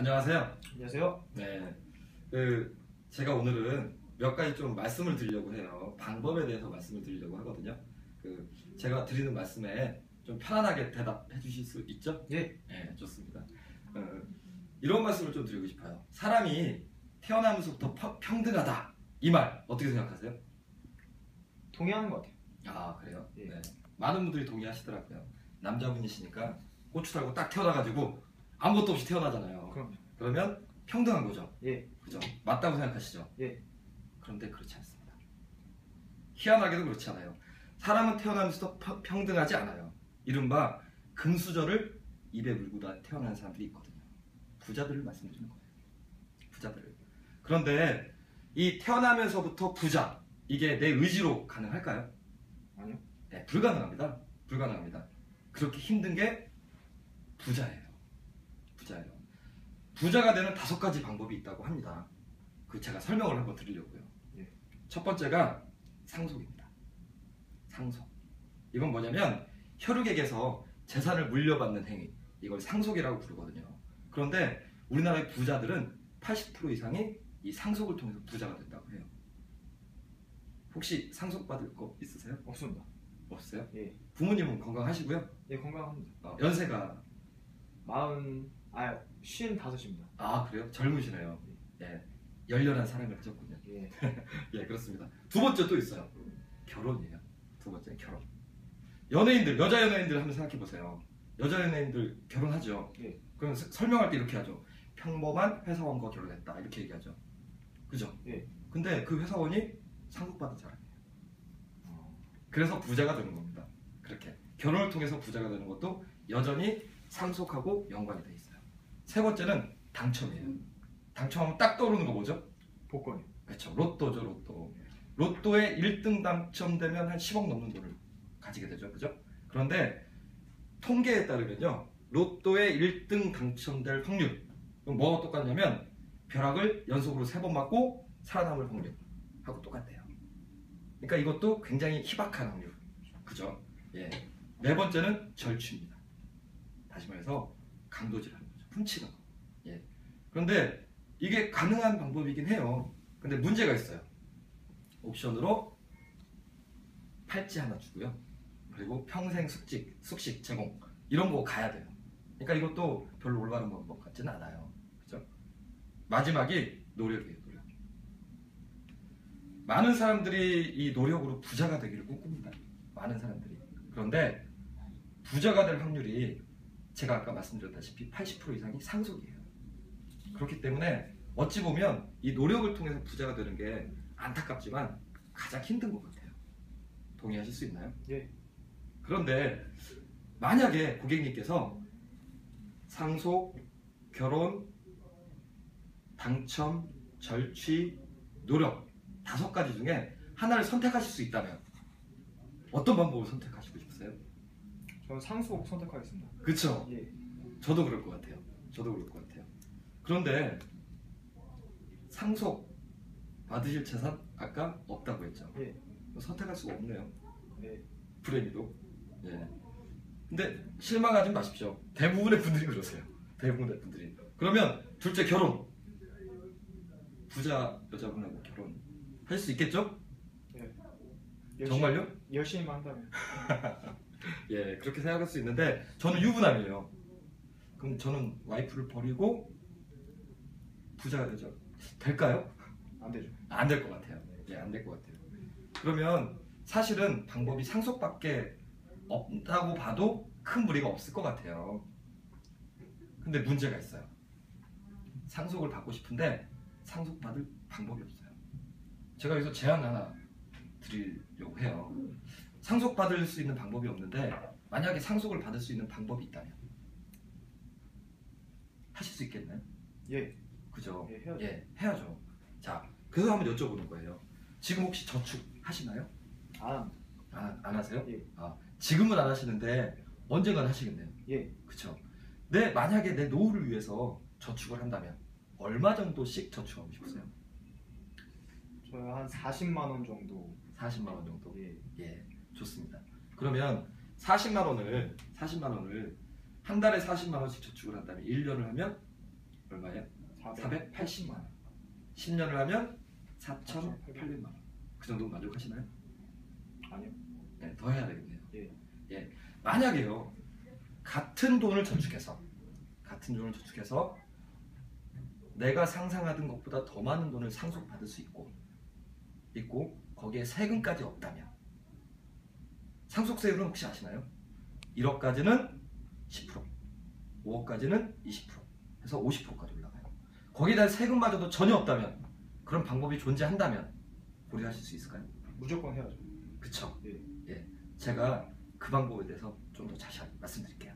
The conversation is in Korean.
안녕하세요. 안녕하세요. 네. 그 제가 오늘은 몇 가지 좀 말씀을 드리려고 해요. 방법에 대해서 말씀을 드리려고 하거든요. 그 제가 드리는 말씀에 좀 편안하게 대답해 주실 수 있죠? 예. 네, 좋습니다. 어, 이런 말씀을 좀 드리고 싶어요. 사람이 태어나면서부터 펴- 평등하다. 이 말 어떻게 생각하세요? 동의하는 것 같아요. 아 그래요? 예. 네. 많은 분들이 동의하시더라고요. 남자분이시니까 고추 달고 딱 태어나가지고 아무것도 없이 태어나잖아요. 그러면 평등한 거죠. 예. 그죠? 맞다고 생각하시죠? 예. 그런데 그렇지 않습니다. 희한하게도 그렇지 않아요. 사람은 태어나면서도 펴- 평등하지 않아요. 이른바 금수저를 입에 물고 다 태어난 사람들이 있거든요. 부자들을 말씀드리는 거예요. 부자들을. 그런데 이 태어나면서부터 부자 이게 내 의지로 가능할까요? 아니요. 네, 불가능합니다. 불가능합니다. 그렇게 힘든 게 부자예요. 부자예요. 부자가 되는 다섯 가지 방법이 있다고 합니다. 그 제가 설명을 한번 드리려고요. 예. 첫 번째가 상속입니다. 상속. 이건 뭐냐면 혈육에게서 재산을 물려받는 행위. 이걸 상속이라고 부르거든요. 그런데 우리나라의 부자들은 80% 이상이 이 상속을 통해서 부자가 된다고 해요. 혹시 상속받을 거 있으세요? 없습니다. 없어요? 예. 부모님은 건강하시고요. 예, 건강합니다. 어, 연세가 마흔, 아, 쉰 다섯입니다. 아 그래요? 젊으시네요. 예, 열렬한 사랑을 하셨군요. 예. 예, 그렇습니다. 두 번째 또 있어요. 결혼이에요. 두 번째 결혼. 연예인들, 여자 연예인들 한번 생각해 보세요. 여자 연예인들 결혼하죠. 예. 그럼 서- 설명할 때 이렇게 하죠. 평범한 회사원과 결혼했다 이렇게 얘기하죠. 그죠? 예. 근데 그 회사원이 상속받은 사람이에요. 어, 그래서 부자가 되는 겁니다. 그렇게 결혼을 통해서 부자가 되는 것도 여전히 상속하고 연관이 돼 있어요. 세 번째는 당첨이에요. 당첨하면 딱 떠오르는 거 뭐죠? 복권이. 그렇죠. 로또죠, 로또. 로또에 1등 당첨되면 한 10억 넘는 돈을 가지게 되죠. 그죠? 그런데 통계에 따르면요. 로또에 1등 당첨될 확률. 그럼 뭐가 똑같냐면 벼락을 연속으로 세번 맞고 살아남을 확률하고 똑같대요. 그러니까 이것도 굉장히 희박한 확률. 그죠? 예. 네 번째는 절취입니다. 다시 말해서 거죠. 훔치는 거. 예. 그런데 이게 가능한 방법이긴 해요. 근데 문제가 있어요. 옵션으로 팔찌 하나 주고요. 그리고 평생 숙직, 숙식 제공 이런 거 가야 돼요. 그러니까 이것도 별로 올바른 방법 같지는 않아요. 그죠? 마지막이 노력이에요, 노력. 많은 사람들이 이 노력으로 부자가 되기를 꿈꿉니다. 많은 사람들이. 그런데 부자가 될 확률이 제가 아까 말씀드렸다시피 80% 이상이 상속이에요. 그렇기 때문에 어찌 보면 이 노력을 통해서 부자가 되는 게 안타깝지만 가장 힘든 것 같아요. 동의하실 수 있나요? 예. 그런데 만약에 고객님께서 상속, 결혼, 당첨, 절취, 노력 다섯 가지 중에 하나를 선택하실 수 있다면 어떤 방법을 선택하시고 싶으세요? 저는 상속 선택하겠습니다. 그쵸? 예. 저도 그럴 것 같아요. 저도 그럴 것 같아요. 그런데 상속 받으실 재산 아까 없다고 했죠. 예. 선택할 수가 없네요. 예. 불행히도. 예. 근데 실망하지 마십시오. 대부분의 분들이 그러세요. 대부분의 분들이. 그러면 둘째 결혼. 부자 여자분하고 결혼 할 수 있겠죠? 열심히- 정말요? 열심히만 한다면. 예, 그렇게 생각할 수 있는데 저는 유부남이에요. 그럼 저는 와이프를 버리고 부자 여자 될까요? 안 되죠. 안 될 것 같아요. 예, 안 될 것 같아요. 그러면 사실은 방법이 상속밖에 없다고 봐도 큰 무리가 없을 것 같아요. 근데 문제가 있어요. 상속을 받고 싶은데 상속받을 방법이 없어요. 제가 여기서 제안 하나 드리려고 해요. 상속받을 수 있는 방법이 없는데 만약에 상속을 받을 수 있는 방법이 있다면 하실 수 있겠나요? 예. 그죠? 예, 해야죠. 예, 해야죠. 자, 그래서 한번 여쭤보는 거예요. 지금 혹시 저축 하시나요? 안 합니다. 안, 안 하세요? 예. 아, 지금은 안 하시는데 언젠간 하시겠네요. 예. 그쵸? 내 만약에 내 노후를 위해서 저축을 한다면 얼마 정도씩 저축하고 싶으세요? 저는 한 40만 원 정도. 40만 원 정도. 예. 예, 좋습니다. 그러면 40만 원을 40만 원을 한 달에 40만 원씩 저축을 한다면 1년을 하면 얼마예요? 480만 원. 10년을 하면 4,800만 원. 그 정도 만족하시나요? 아니요. 네, 더 해야 되겠네요. 예. 예. 만약에요. 같은 돈을 저축해서 같은 돈을 저축해서 내가 상상하던 것보다 더 많은 돈을 상속받을 수 있고 있고 거기에 세금까지 없다면 상속세율은 혹시 아시나요? 1억까지는 10% 5억까지는 20% 해서 50%까지 올라가요. 거기다 세금마저도 전혀 없다면 그런 방법이 존재한다면 고려하실 수 있을까요? 무조건 해야죠. 그쵸? 예. 예. 제가 그 방법에 대해서 좀 더 자세히 말씀드릴게요.